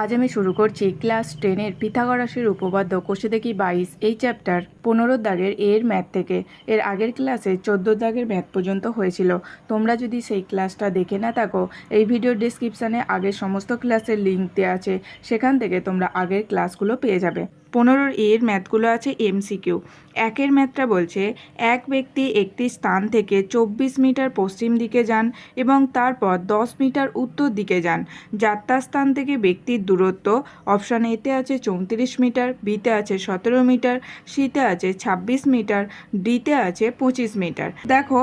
আজ আমি শুরু করছি ক্লাস টেনের পিথাগরাসের উপপাদ্য কোষে দেখি বাইশ, এই চ্যাপ্টার পনেরো দাগের এর ম্যাথ থেকে। এর আগের ক্লাসে চোদ্দ দাগের ম্যাথ পর্যন্ত হয়েছিল। তোমরা যদি সেই ক্লাসটা দেখে না থাকো, এই ভিডিওর ডিসক্রিপশানে আগের সমস্ত ক্লাসের লিঙ্ক দেওয়া আছে। সেখান থেকে তোমরা আগের ক্লাসগুলো পেয়ে যাবে। পনেরোর এর ম্যাথগুলো আছে এমসিকিউ একের ম্যাথটা বলছে, এক ব্যক্তি একটি স্থান থেকে চব্বিশ মিটার পশ্চিম দিকে যান এবং তারপর দশ মিটার উত্তর দিকে যান। যাত্রাস্থান থেকে ব্যক্তির দূরত্ব অপশান এতে আছে চৌত্রিশ মিটার, বিতে আছে সতেরো মিটার, সিতে আছে ছাব্বিশ মিটার, ডিতে আছে পঁচিশ মিটার। দেখো,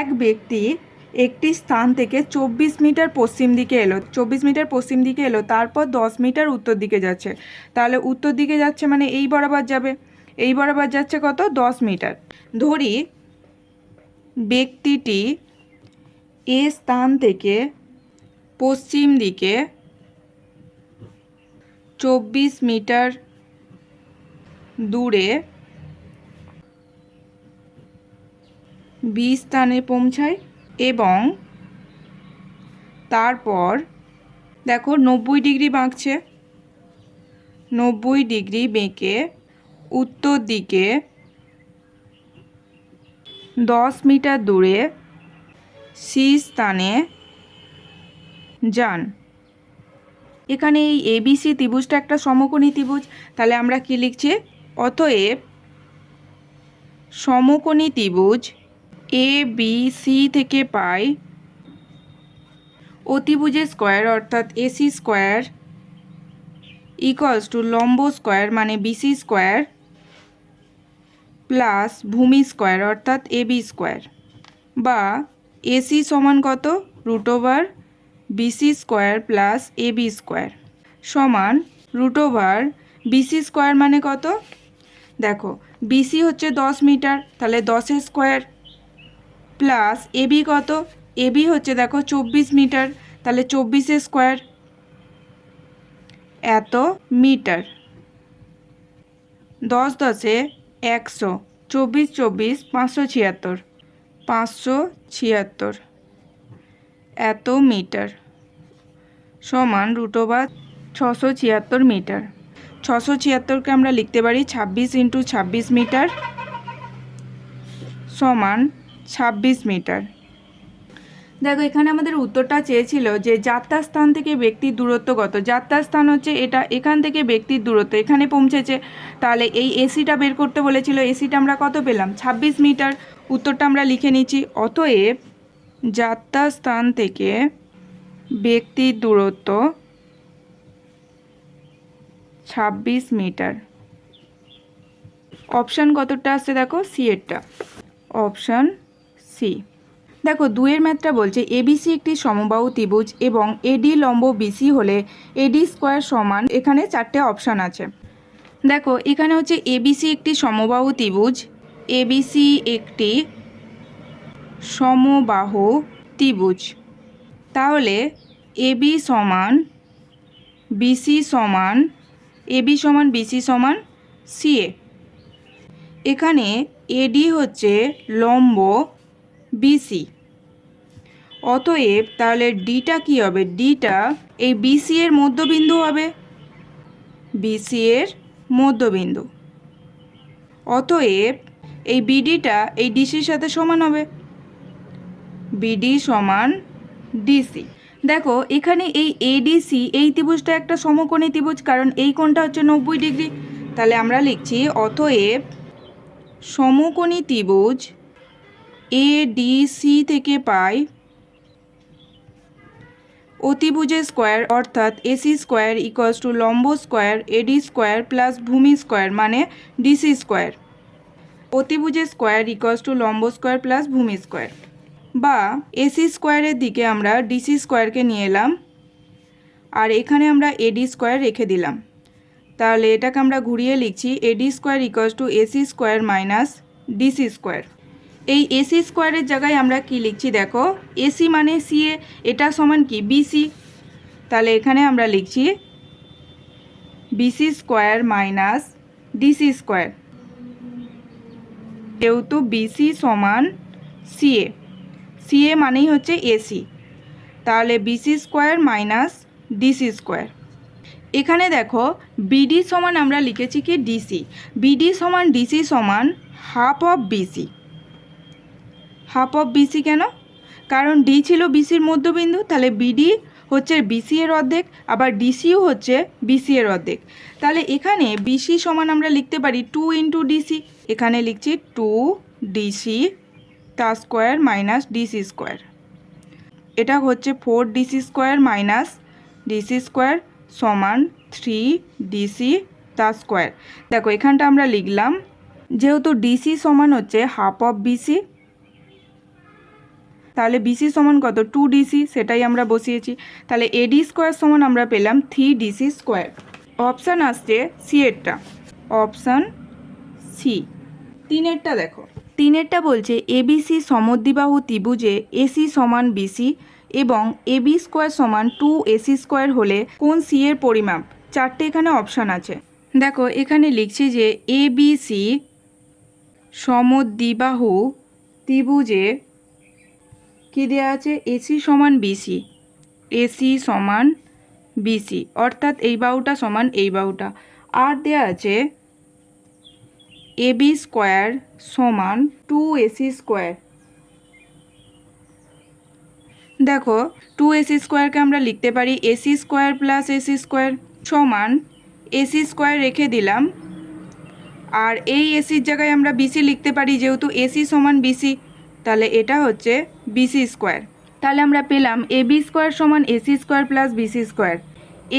এক ব্যক্তি একটি স্থান থেকে চব্বিশ মিটার পশ্চিম দিকে এলো। চব্বিশ মিটার পশ্চিম দিকে এলো, তারপর দশ মিটার উত্তর দিকে যাচ্ছে। তাহলে উত্তর দিকে যাচ্ছে মানে এই বরাবর যাবে। এই বরাবর যাচ্ছে কত? দশ মিটার। ধরি ব্যক্তিটি এ স্থান থেকে পশ্চিম দিকে চব্বিশ মিটার দূরে বি স্থানে পৌঁছায়। এবং তারপর দেখো নব্বই ডিগ্রি বাঁকছে। নব্বই ডিগ্রি বেঁকে উত্তর দিকে দশ মিটার দূরে সি স্থানে যান। এখানে এই এবিসি ত্রিভুজটা একটা সমকোণী ত্রিভুজ। তাহলে আমরা কি লিখছি? অতএব সমকোণী ত্রিভুজ এ বি সি থেকে পাই অতিভুজের স্কোয়ার অর্থাৎ এসি স্কোয়ার ইকুয়ালস টু লম্ব স্কোয়ার মানে বিসি স্কোয়ার প্লাস ভূমি স্কোয়ার অর্থাৎ এবি স্কোয়ার বা এসি সমান কত? Root over BC square plus AB square সমান রুট ওভার বিসি স্কোয়ার মানে কত? দেখো বিসি হচ্ছে দশ মিটার, তাহলে দশের স্কোয়ার প্লাস এবি কত? এবি হচ্ছে দেখো চব্বিশ মিটার, তাহলে চব্বিশের স্কোয়ার এত মিটার। দশ দশে একশো, চব্বিশ চব্বিশ পাঁচশো ছিয়াত্তর পাঁচশো ছিয়াত্তর, এত মিটার সমান রুটোবার ছশো ছিয়াত্তর মিটার। ছশো ছিয়াত্তরকে আমরা লিখতে পারি ছাব্বিশ ইন্টু ছাব্বিশ মিটার সমান ছাব্বিশ মিটার। দেখো, এখানে আমাদের উত্তরটা চেয়েছিল যে যাত্রাস্থান থেকে ব্যক্তির দূরত্ব কত। যাত্রাস্থান হচ্ছে এটা, এখান থেকে ব্যক্তির দূরত্ব। এখানে পৌঁছেছে, তাহলে এই এসিটা বের করতে বলেছিল। এসিটা আমরা কত পেলাম? ছাব্বিশ মিটার। উত্তরটা আমরা লিখে নিচ্ছি। অতএব যাত্রাস্থান থেকে ব্যক্তির দূরত্ব ছাব্বিশ মিটার। অপশান কতটা আসছে দেখো? C option C. দেখো দুয়ের ম্যাথটা বলছে এবিসি একটি সমবাহু ত্রিভুজ এবং এডি লম্ব বিসি হলে এডি স্কোয়ার সমান এখানে চারটে অপশান আছে। দেখো, এখানে হচ্ছে এবিসি একটি সমবাহু ত্রিভুজ এবিসি একটি সমবাহু ত্রিভুজ। তাহলে এবি সমান বিসি সমান এবি সমান বিসি সমান সিএ এখানে এডি হচ্ছে লম্ব বিসি অতএব তাহলে ডিটা কি হবে? ডিটা এই বিসি এর মধ্যবিন্দু হবে। বিসি এর মধ্যবিন্দু। অতএব এই বিডিটা এই ডিসির সাথে সমান হবে। বিডি সমান ডিসি দেখো, এখানে এই এডিসি এই ত্রিভুজটা একটা সমকোণী ত্রিভুজ, কারণ এই কোণটা হচ্ছে নব্বই ডিগ্রি। তাহলে আমরা লিখছি, অতএব সমকোণী ত্রিভুজ এডিসি থেকে পাই অতিভুজের স্কোয়ার অর্থাৎ এসি স্কোয়ার ইকুয়ালস টু লম্ব স্কোয়ার এডি স্কোয়ার প্লাস ভূমি স্কোয়ার মানে ডিসি স্কোয়ার। অতিভুজের স্কোয়ার ইকুয়ালস টু লম্ব স্কোয়ার প্লাস ভূমি স্কোয়ার। বা এসি স্কোয়ারের দিকে আমরা ডিসি স্কোয়ারকে নিয়ে এলাম আর এখানে আমরা এডি স্কোয়ার রেখে দিলাম। তাহলে এটাকে আমরা ঘুরিয়ে লিখছি AD square equals to AC square minus DC square. এই এসি স্কোয়ারের জায়গায় আমরা কি লিখছি দেখো? এসি মানে সিএ এটা সমান কি? বিসি তাহলে এখানে আমরা লিখছি BC square minus DC square যেহেতু বিসি সমান সিএ সিএ মানেই হচ্ছে এসি তাহলে BC square minus DC square এখানে দেখো বিডি সমান আমরা লিখেছি কি? ডিসি বিডি সমান ডিসি সমান half of BC half of BC কেন? কারণ ডি ছিল বিসির মধ্যবিন্দু, তাহলে বিডি হচ্ছে বিসি এর অর্ধেক, আবার ডিসিও হচ্ছে বিসি এর অর্ধেক। তাহলে এখানে বিসি সমান আমরা লিখতে পারি টু ইন্টু ডিসি এখানে লিখছি টু ডিসি তার স্কোয়ার মাইনাস ডিসি স্কোয়ার এটা হচ্ছে four DC square minus DC square সমান থ্রি ডিসি তার স্কোয়ার দেখো, এখানটা আমরা লিখলাম, যেহেতু ডিসি সমান হচ্ছে হাফ অফ বিসি তাহলে বিসি সমান কত? টু ডিসি সেটাই আমরা বসিয়েছি। তাহলে এডি স্কোয়ার সমান আমরা পেলাম থ্রি ডিসি স্কোয়ার অপশান আসছে সি এরটা। অপশান সি তিনেরটা দেখো। তিনেরটা বলছে এবিসি সমদ্বিবাহু ত্রিভুজে এসি সমান বিসি এবং এবি স্কোয়ার সমান টু এসি স্কোয়ার হলে কোন সি এর পরিমাপ? চারটে এখানে অপশান আছে। দেখো, এখানে লিখছি যে এবিসি সমদ্বিবাহু ত্রিভুজে কী দেওয়া আছে? এসি সমান বিসি। এসি সমান বিসি। অর্থাৎ এই বাহুটা সমান এই বাহুটা। আর দেওয়া আছে এবি স্কোয়ার সমান টু এসি স্কোয়ার। দেখো, টু এসি স্কোয়ারকে আমরা লিখতে পারি AC square plus AC square সমান এসি স্কোয়ার রেখে দিলাম। আর এই এসির জায়গায় আমরা বিসি লিখতে পারি যেহেতু এসি সমান বিসি। তাহলে এটা হচ্ছে বিসি স্কোয়ার তাহলে আমরা পেলাম এ বি স্কোয়ার সমান AC square plus BC square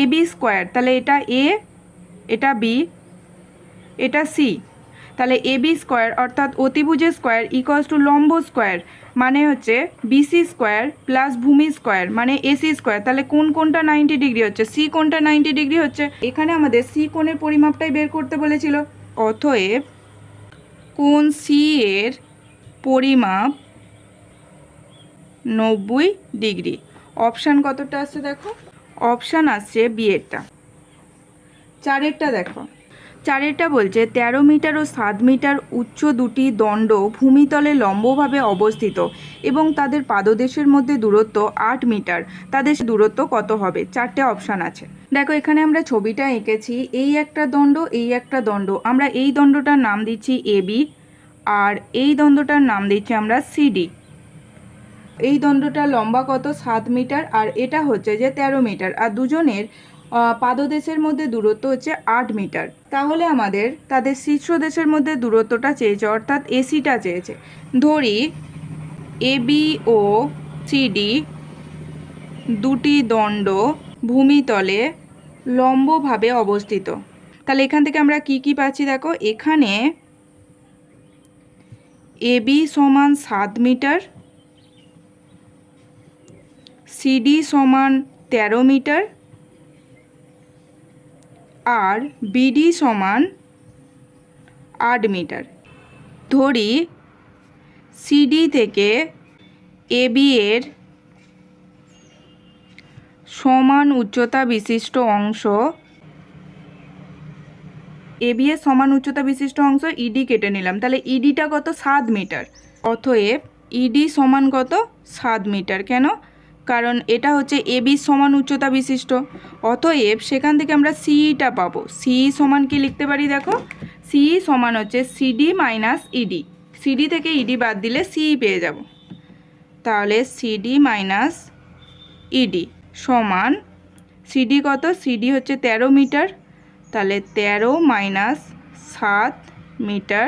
A B square তাহলে এটা এ এটা বি এটা সি তাহলে এ বি স্কোয়ার অর্থাৎ অতিভুজের স্কোয়ার ইকোয়ালস টু লম্ব স্কোয়ার মানে হচ্ছে বিসি স্কোয়ার প্লাস ভূমি স্কোয়ার মানে এসি স্কোয়ার তাহলে কোন কোনটা নাইনটি ডিগ্রি হচ্ছে? সি কোনটা নাইনটি ডিগ্রি হচ্ছে? এখানে আমাদের সি কোণের পরিমাপটাই বের করতে বলেছিল। অতএব কোন সি এর পরিমাপ নব্বই ডিগ্রি। অপশান কতটা আসছে দেখো? অপশান আসছে বিয়েরটা চারেরটা দেখো। চারেরটা বলছে, তেরো মিটার ও সাত মিটার উচ্চ দুটি দণ্ড ভূমিতলে লম্বভাবে অবস্থিত এবং তাদের পাদদেশের মধ্যে দূরত্ব আট মিটার। তাদের দূরত্ব কত হবে? চারটে অপশান আছে। দেখো, এখানে আমরা ছবিটা এঁকেছি। এই একটা দণ্ড, এই একটা দণ্ড। আমরা এই দণ্ডটার নাম দিচ্ছি এবি আর এই দ্বন্দ্বটার নাম দিচ্ছি আমরা সিডি এই দণ্ডটা লম্বা কত? সাত মিটার। আর এটা হচ্ছে যে তেরো মিটার। আর দুজনের পাদদেশের মধ্যে দূরত্ব হচ্ছে আট মিটার। তাহলে আমাদের তাদের শীর্ষ দেশের মধ্যে দূরত্বটা চেয়েছে, অর্থাৎ এসিটা চেয়েছে। ধরি এবি ও সিডি দুটি দণ্ড ভূমিতলে লম্বভাবে অবস্থিত। তাহলে এখান থেকে আমরা কি কি পাচ্ছি দেখো? এখানে এবি সমান সাত মিটার সিডি সমান তেরো মিটার, আর বিডি সমান আট মিটার। ধরি সিডি থেকে এবি এর সমান উচ্চতা বিশিষ্ট অংশ এবি এর সমান উচ্চতা বিশিষ্ট অংশ ইডি কেটে নিলাম। তাহলে ইডিটা কত? সাত মিটার। অতএব ইডি সমান কত? সাত মিটার। কেন? কারণ এটা হচ্ছে এবি সমান উচ্চতা বিশিষ্ট। অতএব সেখান থেকে আমরা সিইটা পাবো। সি সমান কি লিখতে পারি দেখো? সি সমান হচ্ছে সিডি মাইনাস ইডি সিডি থেকে ইডি বাদ দিলে সি পেয়ে যাব। তাহলে সিডি মাইনাস ইডি সমান সিডি কত? সিডি হচ্ছে তেরো মিটার। তাহলে তেরো মাইনাস সাত মিটার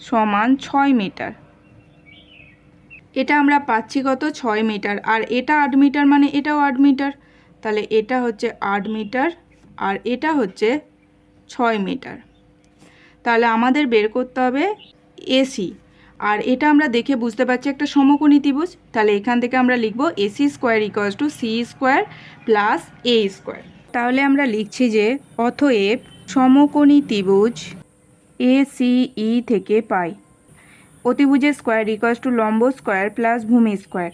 সমান ছয় মিটার। এটা আমরা পাচ্ছি কত? ছয় মিটার। আর এটা আট মিটার মানে এটাও আট মিটার। তাহলে এটা হচ্ছে আট মিটার আর এটা হচ্ছে ছয় মিটার। তাহলে আমাদের বের করতে হবে এসি। আর এটা আমরা দেখে বুঝতে পারছি একটা সমকোণী ত্রিভুজ। তাহলে এখান থেকে আমরা লিখব AC square equals to C square plus A square. তাহলে আমরা লিখছি যে অথএব সমকোণী ত্রিভুজ এ ই থেকে পাই। অতিভুজের স্কোয়ার ইকুয়ালস টু লম্ব স্কোয়ার প্লাস ভূমি স্কোয়ার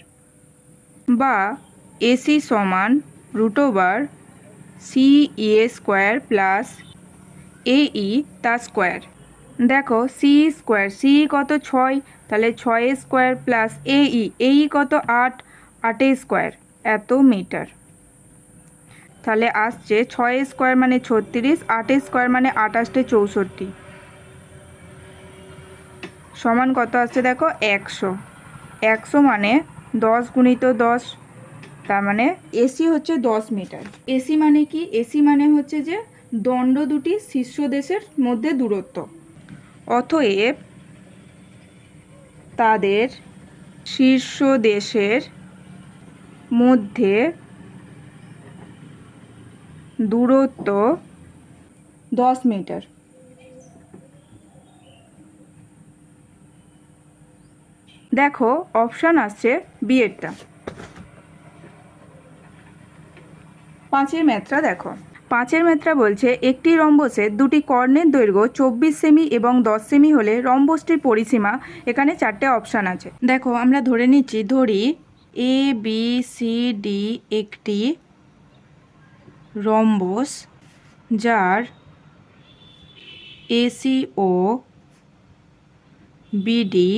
বা এসি সমান root over C E square plus A E তার স্কোয়ার দেখো সি স্কোয়ার সি কত ছয়? তাহলে ছয় স্কোয়ার প্লাস এ ই এই কত আট? আটে স্কোয়ার এত মিটার তাহলে আসছে ছয় স্কোয়ার মানে ছত্রিশ, আট স্কোয়ার মানে আটাশটে চৌষট্টি। সমান কত আসছে দেখো? একশো। একশো মানে দশ গুণিত দশ, তার মানে এসি হচ্ছে দশ মিটার। এসি মানে কি? এসি মানে হচ্ছে যে দণ্ড দুটি শীর্ষ দেশের মধ্যে দূরত্ব। অতএব তাদের শীর্ষ দেশের মধ্যে দূরত্ব দশ মিটার। দেখো, অপশান আসছে বিয়েরটা। পাঁচের ম্যাথটা দেখো। পাঁচের ম্যাথটা বলছে, একটি রম্বসের দুটি কর্ণের দৈর্ঘ্য চব্বিশ সেমি এবং দশ সেমি হলে রম্বসটির পরিসীমা এখানে চারটে অপশান আছে। দেখো, আমরা ধরে নিচ্ছি, ধরি এ বি সি ডি একটি রম্বস, যার এসি ও বিডি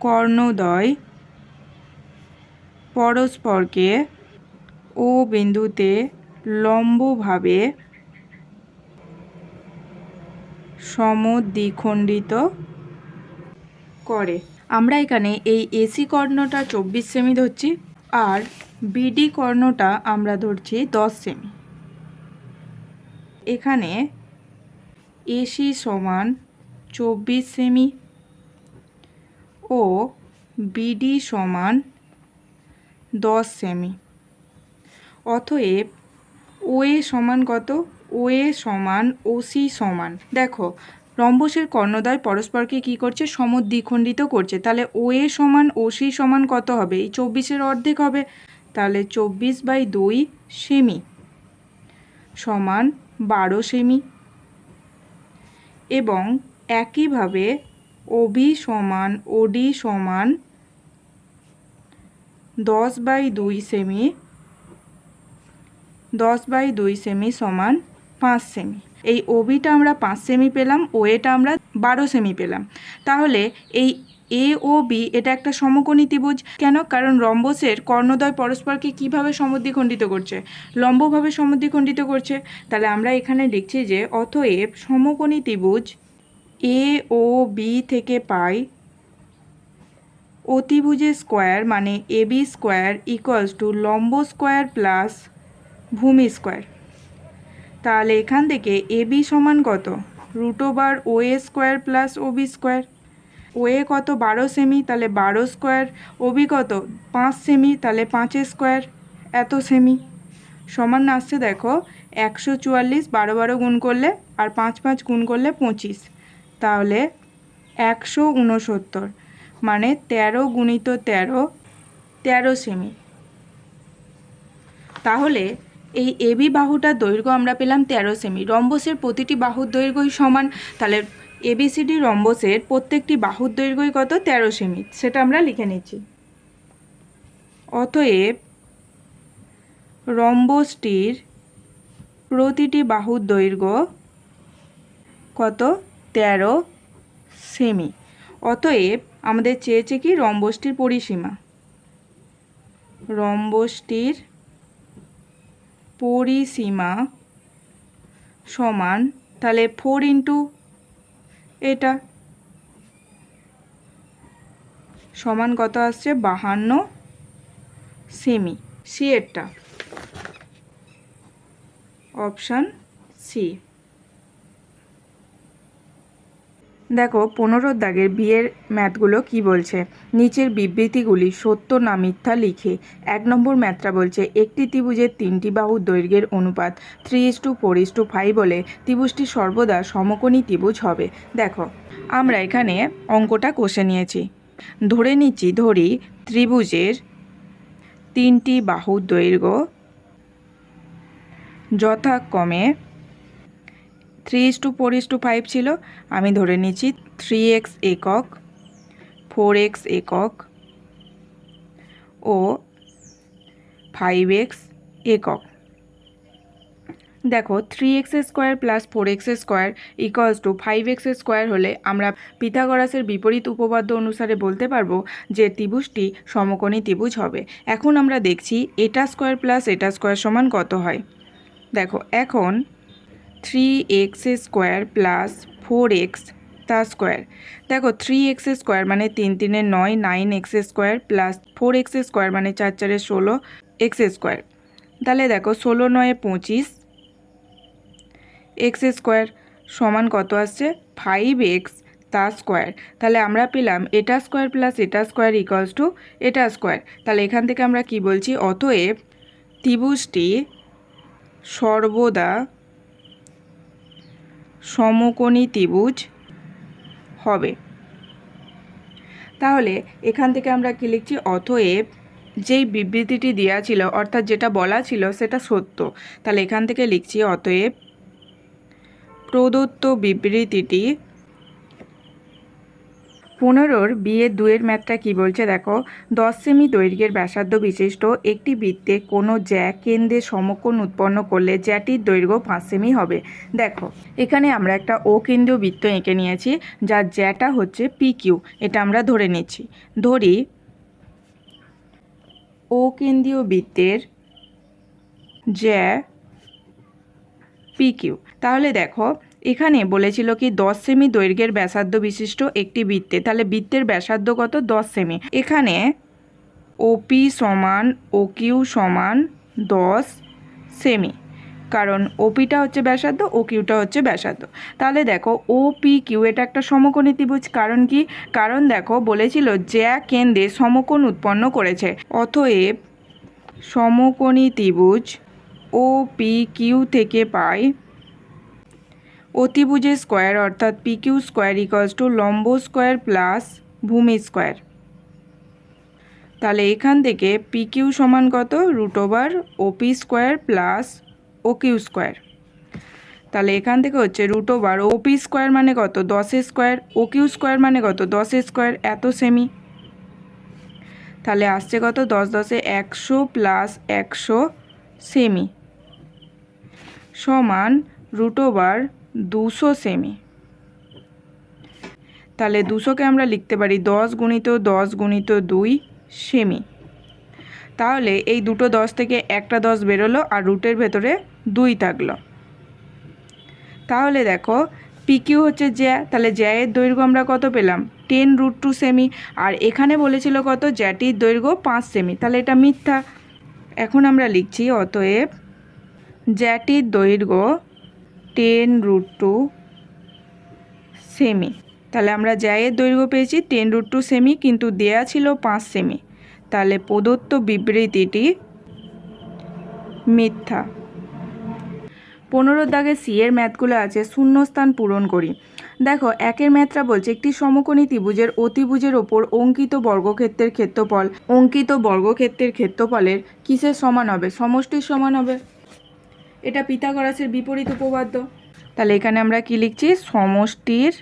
কর্ণদ্বয় পরস্পরকে ও বিন্দুতে লম্বভাবে সমদ্বিখণ্ডিত করে। আমরা এখানে এই এসি কর্ণটা চব্বিশ সেমি ধরছি। আর বিডি কর্ণটা আমরা ধরছি দশ সেমি। এখানে এসি সমান চব্বিশ সেমি ও বিডি সমান দশ সেমি। অতএব ওএ সমান কত? ওএ সমান ওসি সমান। দেখো রম্বসের কর্ণদ্বয় পরস্পরকে কি করছে? সমদ্বিখণ্ডিত করছে। তাহলে ওএ সমান, ও সি সমান কত হবে? এই চব্বিশের অর্ধেক হবে। তাহলে চব্বিশ বাই দুই সেমি সমান বারো সেমি। এবং একইভাবে ওবি সমান ওডি সমান দশ বাই দুই সেমি, দশ বাই দুই সেমি সমান পাঁচ সেমি। এই ওবিটা আমরা পাঁচ সেমি পেলাম ও এটা আমরা বারো সেমি পেলাম। তাহলে এই এ ও বি এটা একটা সমকোণী ত্রিভুজ। কেন? কারণ রম্বসের কর্ণদ্বয় পরস্পরকে কীভাবে সমদ্বিখণ্ডিত করছে? লম্বভাবে সমদ্বিখণ্ডিত করছে। তাহলে আমরা এখানে লিখছি যে অতএব সমকোণী ত্রিভুজ এ ও বি থেকে পাই অতিভুজের স্কোয়ার মানে A B square equals to লম্ব স্কোয়ার প্লাস ভূমি স্কোয়ার। তাহলে এখান থেকে এ বি সমান কত? Root over O A square plus O B square O A কত? বারো সেমি তাহলে বারো স্কোয়ার ও বি কত? পাঁচ সেমি তাহলে পাঁচের স্কোয়ার এত সেমি সমান আসছে দেখো, একশো চুয়াল্লিশ, বারো বারো গুণ করলে, আর পাঁচ পাঁচ গুণ করলে পঁচিশ। তাহলে একশো উনসত্তর মানে তেরো গুণিত তেরো তেরো সেমি তাহলে এই এবি বাহুটার দৈর্ঘ্য আমরা পেলাম তেরো সেমি। রম্বসের প্রতিটি বাহুর দৈর্ঘ্যই সমান। তাহলে এবিসিডি রম্বসের প্রত্যেকটি বাহুর দৈর্ঘ্যই কত? তেরো সেমি। সেটা আমরা লিখে নিচ্ছি। অতএব রম্বসটির প্রতিটি বাহুর দৈর্ঘ্য কত? তেরো সেমি। অতএব আমাদের চেয়েছে কি? রম্বসটির পরিসীমা। রম্বসটির পরিসীমা সমান, তাহলে ফোর ইন্টু এটা সমান কত আসছে? বাহান্ন সেমি। সি এরটা অপশান সি দেখো, পনেরো দাগের বিয়ের ম্যাথগুলো কি বলছে? নিচের বিবৃতিগুলি সত্য না মিথ্যা লিখে এক নম্বর ম্যাথটা বলছে, একটি ত্রিভুজের তিনটি বাহুর দৈর্ঘ্যের অনুপাত three is to four is to five হলে ত্রিভুজটি সর্বদা সমকোণী ত্রিভুজ হবে। দেখো, আমরা এখানে অঙ্কটা কষে নিয়েছি। ধরে নিচ্ছি, ধরি ত্রিভুজের তিনটি বাহুর দৈর্ঘ্য যথাক্রমে three is to four is to five ছিল, আমি ধরে নিচ্ছি থ্রি এক্স একক ফোর এক্স একক ও ফাইভ এক্স একক। দেখো, three X square plus four X square equals to five X square হলে আমরা পিথাগোরাসের বিপরীত উপপাদ্য অনুসারে বলতে পারব যে ত্রিভুজটি সমকোণী ত্রিভুজ হবে। এখন আমরা দেখছি এটা স্কোয়ার প্লাস এটা স্কোয়ার সমান কত হয়? দেখো, এখন three X square plus four X তা স্কোয়ার। দেখো থ্রি এক্স স্কোয়ার মানে তিন তিনে নয় nine X square plus four X square মানে চার চারে ষোলো এক্স স্কোয়ার। তাহলে দেখো, ষোলো নয়ে পঁচিশ এক্স স্কোয়ার সমান কত আসছে? ফাইভ এক্স তা স্কোয়ার। তাহলে আমরা পেলাম এটা স্কোয়ার প্লাস এটা স্কোয়ার ইকুয়ালস টু এটা স্কোয়ার। তাহলে এখান থেকে আমরা কি বলছি? অতএব ত্রিভুজটি সর্বদা সমকোণী ত্রিভুজ হবে। তাহলে এখান থেকে আমরা কি লিখছি? অতএব যেই বিবৃতিটি দেওয়া ছিল, অর্থাৎ যেটা বলা ছিল সেটা সত্য। তাহলে এখান থেকে লিখছি, অতএব প্রদত্ত বিবৃতিটি পনেরোর বিয়ের দুয়ের ম্যাথটা কি বলছে দেখো? দশ সেমি দৈর্ঘ্যের ব্যাসার্ধ বিশিষ্ট একটি বৃত্তে কোনো জ্যা কেন্দ্রে সমকোণ উৎপন্ন করলে জ্যাটির দৈর্ঘ্য পাঁচ সেমি হবে। দেখো, এখানে আমরা একটা ও কেন্দ্রীয় বৃত্ত এঁকে নিয়েছি, যার জ্যাটা হচ্ছে পি কিউ এটা আমরা ধরে নিচ্ছি। ধরি ও কেন্দ্রীয় বৃত্তের জ্যা পি কিউ তাহলে দেখো এখানে বলেছিল কি, দশ সেমি দৈর্ঘ্যের ব্যাসার্ধ বিশিষ্ট একটি বৃত্তে, তাহলে বৃত্তের ব্যাসার্ধ কত? দশ সেমি। এখানে ওপি সমান ও কিউ সমান দশ সেমি, কারণ ওপিটা হচ্ছে ব্যাসার্ধ ও কিউটা হচ্ছে ব্যাসার্ধ। তাহলে দেখো ও পি কিউ এটা একটা সমকোণী ত্রিভুজ, কারণ কি? কারণ দেখো, বলেছিল জ্যা কেন্দ্রে সমকোণ উৎপন্ন করেছে, অতএব সমকোণী ত্রিভুজ ও পি কিউ থেকে পাই অতিভুজের স্কোয়ার অর্থাৎ P Q square equals to লম্ব স্কোয়ার প্লাস ভূমি স্কোয়ার। তাহলে এখান থেকে পি কিউ সমান কত? Root over OP square plus O Q square. তাহলে এখান থেকে হচ্ছে রুট ওভার ওপি স্কোয়ার মানে কত? দশ স্কোয়ার। ও কিউ স্কোয়ার মানে কত? দশ স্কোয়ার। এত সেমি তাহলে আসছে কত? দশ দশে একশো প্লাস একশো সেমি সমান রুট ওভার দুশো সেমি। তাহলে দুশোকে আমরা লিখতে পারি দশ গুণিত দশ গুণিত দুই সেমি। তাহলে এই দুটো দশ থেকে একটা দশ বেরোলো আর রুটের ভেতরে দুই থাকল। তাহলে দেখো পিকিউ হচ্ছে জ্যা, তাহলে জ্যায়ের দৈর্ঘ্য আমরা কত পেলাম? টেন রুট টু সেমি। আর এখানে বলেছিল কত? জ্যাটির দৈর্ঘ্য পাঁচ সেমি। তাহলে এটা মিথ্যা। এখন আমরা লিখছি, অতএব জ্যাটির দৈর্ঘ্য টেন রুট টু সেমি তাহলে আমরা জ্যায়ের দৈর্ঘ্য পেয়েছি টেন রুট টু সেমি কিন্তু দেয়া ছিল পাঁচ সেমি তাহলে প্রদত্ত বিবৃতিটি মিথ্যা। পনেরো দাগে সি এর ম্যাথগুলো আছে, শূন্যস্থান পূরণ করি। দেখো, একের ম্যাথটা বলছে একটি সমকোণী ত্রিভুজের অতিভুজের ওপর অঙ্কিত বর্গক্ষেত্রের ক্ষেত্রফল, অঙ্কিত বর্গক্ষেত্রের ক্ষেত্রফলের কিসের সমান হবে? সমষ্টির সমান হবে। এটা পিথাগোরাসের বিপরীত উপপাদ্য। তাহলে এখানে আমরা কি লিখছি? সমষ্টির।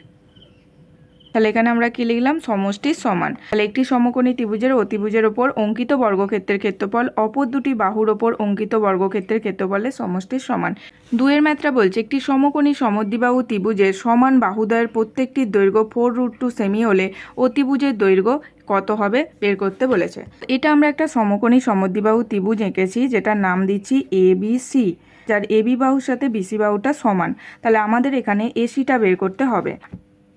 তাহলে এখানে আমরা কি লিখলাম? সমষ্টির সমান। তাহলে একটি সমকোণী ত্রিভুজের অতিভুজের ওপর অঙ্কিত বর্গক্ষেত্রের ক্ষেত্রফল অপর দুটি বাহুর ওপর অঙ্কিত বর্গক্ষেত্রের ক্ষেত্রফলের সমষ্টির সমান। দুয়ের মাত্রা বলছে, একটি সমকোণী সমদ্বিবাহু ত্রিভুজের সমান বাহুদয়ের প্রত্যেকটির দৈর্ঘ্য ফোর রুট টু সেমি হলে অতিভুজের দৈর্ঘ্য কত হবে? বের করতে বলেছে। এটা আমরা একটা সমকোণী সমদ্বিবাহু ত্রিভুজ এঁকেছি, যেটার নাম দিচ্ছি এ বি সি যার এবি বাহুর সাথে বিসি বাহুটা সমান, তাহলে আমাদের এখানে এসিটা বের করতে হবে।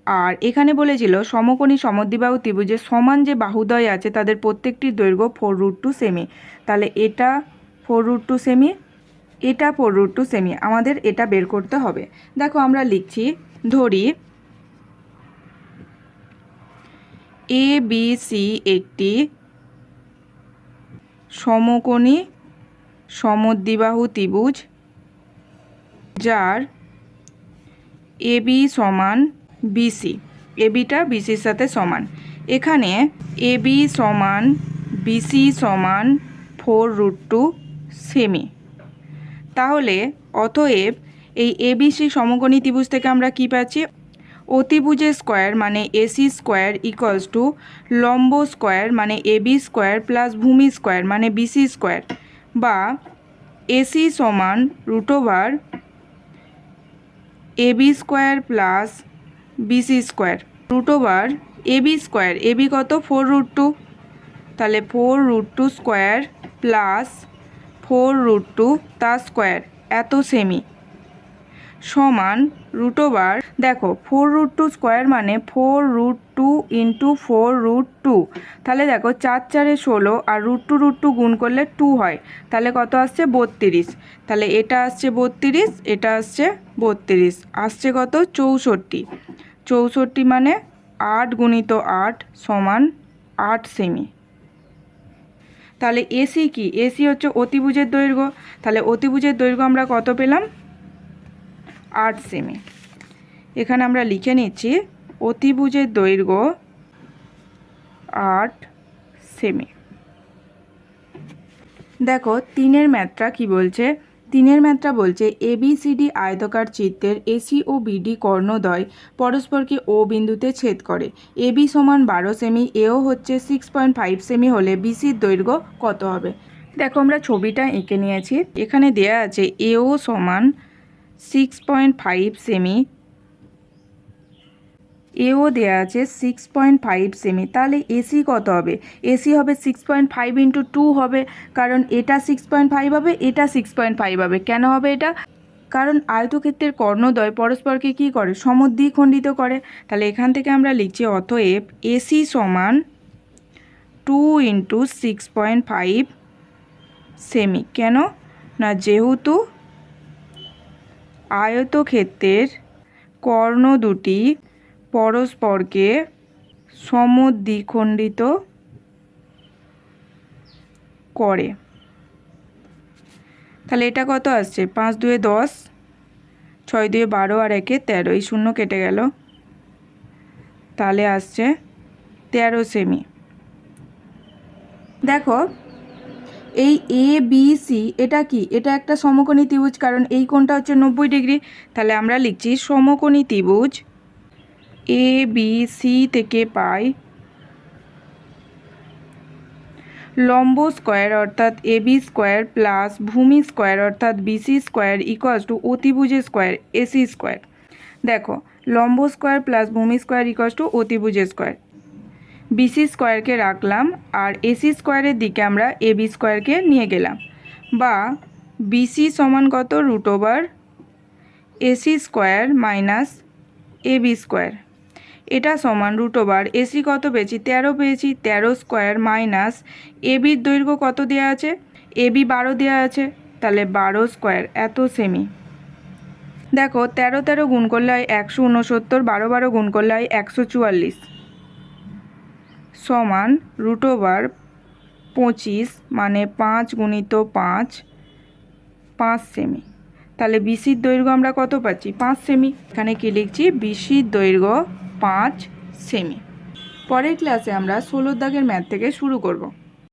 আর এখানে বলেছিল, সমকোণী সমদ্বিবাহু ত্রিভুজের সমান যে বাহুদ্বয় আছে, তাদের প্রত্যেকটির দৈর্ঘ্য ফোর রুট টু সেমি। তাহলে এটা ফোর রুট টু সেমি, এটা ফোর রুট টু সেমি, আমাদের এটা বের করতে হবে। দেখো আমরা লিখছি, ধরি, এ বি সি একটি সমকোণী সমদ্বিবাহু ত্রিভুজ যার এবি সমান বিসি এবিটা বিসির সাথে সমান। এখানে এবি সমান বিসি সমান ফোর রুট টু সেমি। তাহলে অতএব এই এবিসি সমকোণী ত্রিভুজ থেকে আমরা কি পাচ্ছি? অতিভুজের স্কোয়ার মানে এসি স্কোয়ার ইকুয়ালস টু লম্ব স্কোয়ার মানে এবি স্কোয়ার প্লাস ভূমি স্কোয়ার মানে বিসি স্কোয়ার বা এসি সমান root over A B square plus BC square root over A B square, A B কত? Four root two. তাহলে four root two square plus four root two তার square, এত সেমি। সমান root over দেখো four root two square মানে four root two into four root two তাহলে দেখো, চার চারে ষোলো আর রুট টু রুট টু গুণ করলে টু হয়। তাহলে কত আসছে? বত্রিশ। তাহলে এটা আসছে বত্রিশ, এটা আসছে বত্রিশ। আসছে কত? চৌষট্টি। চৌষট্টি মানে আট গুণিত আট সমান আট সেমি তাহলে এসি কি? এসি হচ্ছে অতিভুজের দৈর্ঘ্য। তাহলে অতিভুজের দৈর্ঘ্য আমরা কত পেলাম? আট সেমি এখানে আমরা লিখে নিচ্ছি অতিভুজের দৈর্ঘ্য আট সেমি দেখো, তিনের ম্যাথটা কি বলছে? তিনের ম্যাথটা বলছে এবিসিডি আয়তকার চিত্রের এসি ও বিডি কর্ণদ্বয় পরস্পরকে ও বিন্দুতে ছেদ করে। এবি সমান বারো সেমি এও হচ্ছে সিক্স পয়েন্ট ফাইভ সেমি হলে বিসির দৈর্ঘ্য কত হবে? দেখো, আমরা ছবিটা এঁকে নিয়েছি। এখানে দেয়া আছে এও সমান সিক্স পয়েন্ট ফাইভ সেমি এও দেওয়া আছে সিক্স পয়েন্ট ফাইভ সেমি তাহলে এসি কত হবে? এসি হবে six point five into two হবে, কারণ এটা সিক্স পয়েন্ট ফাইভ হবে, এটা সিক্স পয়েন্ট ফাইভ হবে। কেন হবে এটা? কারণ আয়তক্ষেত্রের কর্ণদ্বয় পরস্পরকে কী করে? সমদ্বিখণ্ডিত করে। তাহলে এখান থেকে আমরা লিখছি, অতএব এসি সমান two into six point five semi কেন? না, যেহেতু আয়তক্ষেত্রের কর্ণ দুটি পরস্পরকে সমদ্বিখণ্ডিত করে। তাহলে এটা কত আসছে? পাঁচ দুয়ে দশ, ছয় দুয়ে বারো আর একে তেরো। এই শূন্য কেটে গেল। তাহলে আসছে তেরো সেমি। দেখো এই এ বি সি এটা কি? এটা একটা সমকোণী ত্রিভুজ, কারণ এই কোণটা হচ্ছে নব্বই ডিগ্রি। তাহলে আমরা লিখছি সমকোণী ত্রিভুজ এ বি সি থেকে পাই লম্ব স্কোয়ার, অর্থাৎ এ বি স্কোয়ার প্লাস ভূমি স্কোয়ার, অর্থাৎ বিসি স্কোয়ার ইকুয়ালস টু অতিভুজের স্কোয়ার এসি স্কোয়ার। দেখো, লম্ব স্কোয়ার প্লাস ভূমি স্কোয়ার ইকুয়ালস টু অতিভুজের স্কোয়ার। বিসি স্কোয়ারকে রাখলাম আর এসি স্কোয়ারের দিকে আমরা এ বি স্কোয়ারকে নিয়ে গেলাম। বা বিসি সমান কত root over AC square minus A B square. এটা সমান রুট ওভার। এসি কত পেয়েছি? তেরো পেয়েছি। তেরো স্কোয়ার মাইনাস এ বির দৈর্ঘ্য কত দেওয়া আছে? এ বি বারো দেওয়া আছে। তাহলে বারো স্কোয়ার, এত সেমি দেখো, তেরো তেরো গুণ করলে হয় একশো উনসত্তর, বারো বারো গুণ করলে হয় একশো চুয়াল্লিশ। সমান রুট ওভার পঁচিশ মানে পাঁচ গুণিত পাঁচ পাঁচ সেমি তাহলে বিসির দৈর্ঘ্য আমরা কত পাচ্ছি? পাঁচ সেমি এখানে কি লিখছি? বিসির দৈর্ঘ্য পাঁচ সেমি পরের ক্লাসে আমরা ষোলোর দাগের ম্যাথ থেকে শুরু করব।